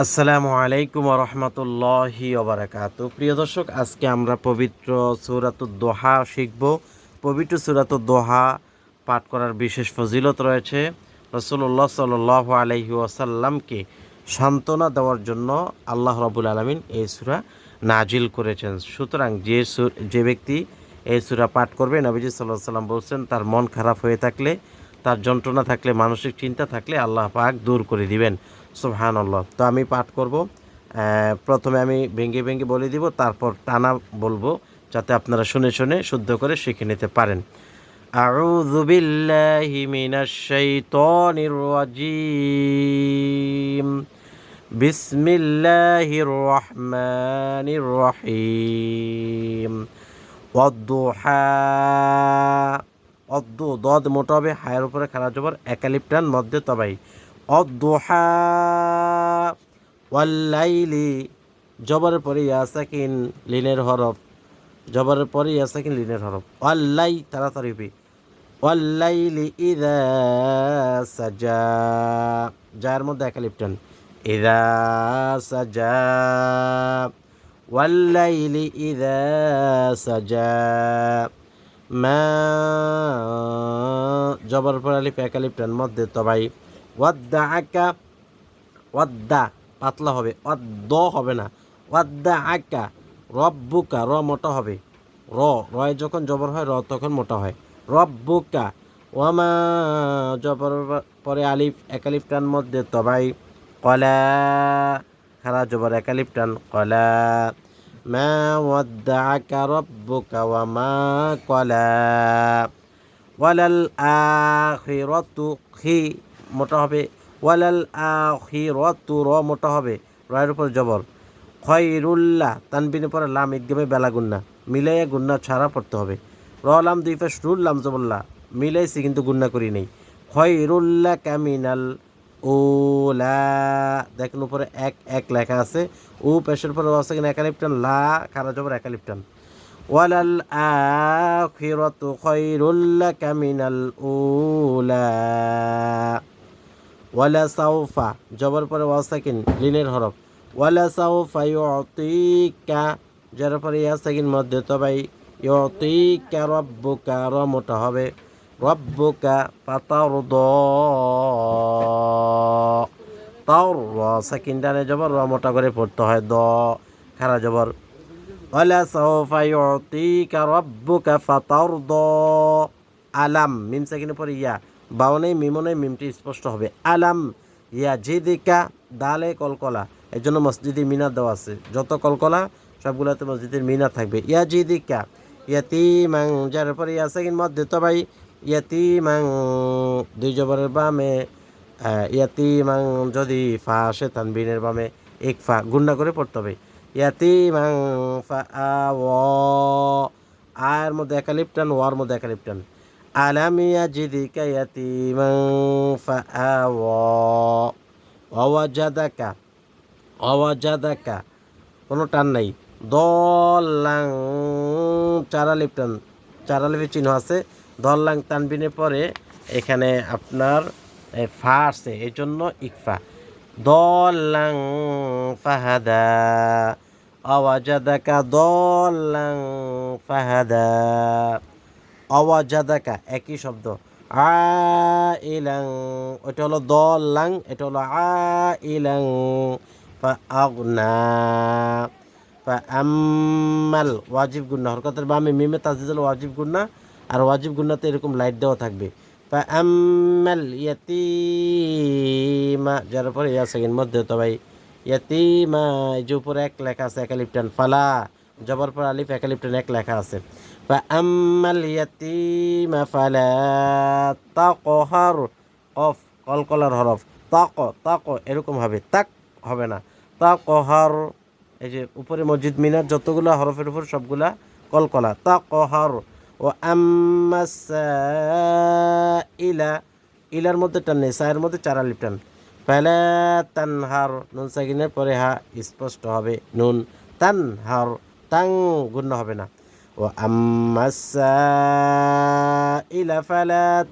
আসসালামু আলাইকুম রহমতুল্লাহি ওবরাকাত প্রিয় দর্শক, আজকে আমরা পবিত্র সুরাত দোহা শিখব। পবিত্র সুরাত দোহা পাঠ করার বিশেষ ফজিলত রয়েছে রসুল্লাহ সাল আলহি ওয়াসাল্লামকে সান্ত্বনা দেওয়ার জন্য আল্লাহ রবুল আলমিন এই সুরা নাজিল করেছেন। সুতরাং যে যে ব্যক্তি এই সুরা পাঠ করবে, নবীজি সাল্লাহ সাল্লাম বলছেন, তার মন খারাপ হয়ে থাকলে, তার যন্ত্রণা থাকলে, মানসিক চিন্তা থাকলে আল্লাহ পাক দূর করে দিবেন। সুবহান আল্লাহ তো আমি পাঠ করব আহ, প্রথমে আমি ভেঙ্গে ভেঙ্গে বলে দিব তারপর টানা বলবো যাতে আপনারা শুনে শুনে শুদ্ধ করে শিখে নিতে পারেন أعوذ بالله من الشيطان الرجيم بسم الله الرحمن الرحيم والضحى অদ্দু দদ মোটা হবে হায়ের উপরে খারাপ জবর একালিপটান মধ্যে তবাই অদ্দোহা ওয়াল্লাইলি জবরের পরে ইয়াসাকিন লিনের হরফ জবরের পরে ইয়াসাকিন লিনের হরফ। ওয়াল্লাই, তাড়াতাড়ি হবে। ওয়াল্লাইলি ইদা সাজা, যার মধ্যে একালিপটান। ইদা সাজা, ওয়াল্লাইলি ইদা সাজা, মা, জবর পর আলিফ একালিফ টান মধ্যে তবাই। ওয়াদ্দা আকা ওয়াদ্দা পাতলা হবে, ওয়াদ্দ হবে না। ওয়াদ্দা আকা রব্বুকা, র মোটা হবে। র, রয় যখন জবর হয়, র তখন মোটা হয়। রব্বুকা, ওয়ামা জবর পরে আলিফ একালিফ টান মধ্যে তবাই, কলা, খারা জবর একালিফ টান, কলা। মা ওয়াদ্দাআকা রব্বুকা ওয়া মা কলা। ওয়ালাল আখিরাতু খি মোটা হবে। ওয়ালাল আখিরাতু র মোটা হবে। রয়ের উপর জবর। খয়রুল্লাহ তানবিনের পরে লাম ইদগামে বেলা গুন্না। মিলাইয়া গুন্না ছাড়া পড়তে হবে। র, লাম দুই পাশ রুল, লাম জবল্লা মিলাইছি কিন্তু গুন্না করি নেই। খয়রুল্লাহ কামিনাল ওলা দেখেন উপরে এক এক লেখা আছে। ও পেশের পরে আছে কিনা একালিপটান, লা, খারা জবর, একালিপটান। ওয়ালাল আখিরাতু খায়রুল লাকা মিনাল উলা। ওয়ালা সাউফা, জবর পরে ওয়াসাকিন লিনের হরফ। ওয়ালা সাউফা ইউতিকা যার পরে ইয়াসাকিন মধ্যে তবাই ইউতিকা রব্বুকা, র মোটা হবে। রব্বুকা পাতারদ তাও র সাকিন ডানে জবর, র মোটা করে পড়তে হয়, দ, খারা জবর। ওয়ালা সাউফা ইউতিকা রব্বুকা ফাতারদ, আলাম, মিম সাকিনের পরে ইয়া। বাউনে মিমনে মিমটি স্পষ্ট হবে। আলাম ইয়া জিদিকা দালে কলকলা। এর জন্য মসজিদে মিনার দেওয়া আছে। যত কলকলা সবগুলোতে মসজিদের মিনার থাকবে। ইয়া জিদিকা ইয়াতিমাং যার পরে ইয়া সাকিন মধ্যে তো ভাই ইয়াতিমাং দুই জবরের বামে আহ, ইয়াতিমাং যদি ফা আসে তানবিনের বামে এক ফা। গুন্ডা করে পড়তে হবে। ইয়াতি মাং ফা আ আয়ের মধ্যে একালিপটান ওয়ার মধ্যে একালিপটান। আলাম ইয়াজিদিকা ইয়াতিমাং ফা আওয়াজাদাকা অওয়াজাদাকা কোনো টান নাই। দলাং চারালিপ টান চারালিপের চিহ্ন আছে। দলাং তানবিনের পরে এখানে আপনার ফা আসছে এই জন্য ইকফা। দলাং ফাহাদা আওয়াজাদাকা দলাং ফাহাদা। অওয়াজাদাকা, একই শব্দ। আ ইলাং ওটা হলো দলাং এটা হলো আ ইলাং আগনা আম্মাল ওয়াজিব গুন্না হরকতের বামে মিমে তাজিদ ওয়াজিব গুন্না আর ওয়াজিব গুন্নাতে এরকম লাইট দেওয়া থাকবে। আম্মাল ইয়াতিমা, যার উপরে ইয়া সেকেন্ড মধ্যে তো ভাই। ইয়াতিমা যে উপরে এক লেখা আছে, একালিপটান, ফালা। জবর পর আলিফ, একালিপটান, এক লেখা আছে। ফাআম্মাল ইয়াতিমা ফালা তাকহার কফ কলকলার হরফ। তাক তাক এরকম হবে। তাক হবে না। তাকহার, এই যে উপরে মসজিদ মিনার যতগুলা হরফের উপর সবগুলা কলকলা। তাকহার, ও ইলা ইলার মধ্যে টান নেই সায়ের মধ্যে চার আলিফ টান। পেলা তানহার, নুন সাকিনের পরে হা স্পষ্ট হবে, নুন। তানহার, তাং গুণ্য হবে না।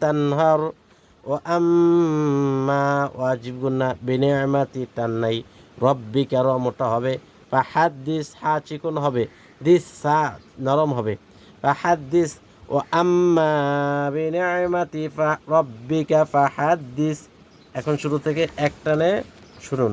তানহার ও আম্মা ওয়াজিব গুন্না বেনিয়ামাতি টান নাই রব্বিকা র মোটা হবে হা চিকন হবে, দিস সা ও আম্মা বিনিয়ামাতি ফা রব্বিকা ফাহাদ দিস এখন শুরু থেকে একটানে শুনুন।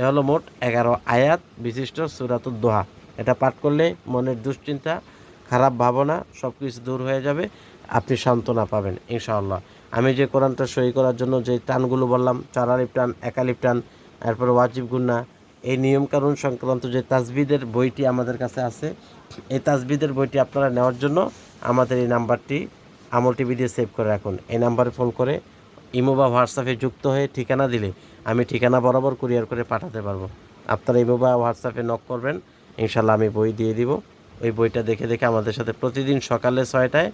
এ হলো মোট এগারো আয়াত বিশিষ্ট সুরাতুদ দোহা। এটা পাঠ করলে মনের দুশ্চিন্তা, খারাপ ভাবনা সব কিছু দূর হয়ে যাবে, আপনি সান্ত্বনা পাবেন, ইনশাআল্লাহ। আমি যে কোরআনটা সই করার জন্য যে টানগুলো বললাম চারালিপ টান একালিপ টান, এরপরে ওয়াজিব গুন্না এই নিয়মকানুন সংক্রান্ত যে তাজবিদের বইটি আমাদের কাছে আছে, এই তাজবিদের বইটি আপনারা নেওয়ার জন্য আমাদের এই নাম্বারটি আমল টিভি দিয়ে সেভ করে রাখুন। এই নাম্বারে ফোন করে ইমো বা হোয়াটসঅ্যাপে যুক্ত হয়ে ঠিকানা দিলে আমি ঠিকানা বরাবর কুরিয়ার করে পাঠাতে পারব। আপনারা ইমো বা হোয়াটসঅ্যাপে নক করবেন ইনশাল্লাহ আমি বই দিয়ে দিব। ওই বইটা দেখে দেখে আমাদের সাথে প্রতিদিন সকালে ছয়টায়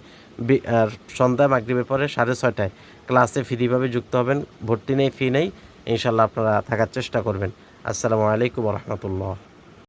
আর সন্ধ্যা মাগরিবের পরে সাড়ে ছয়টায় ক্লাসে ফ্রিভাবে যুক্ত হবেন, ভর্তি নেই, ফি নেই ইনশাল্লাহ আপনারা থাকার চেষ্টা করবেন। আসসালামু আলাইকুম রহমতুল্লাহ।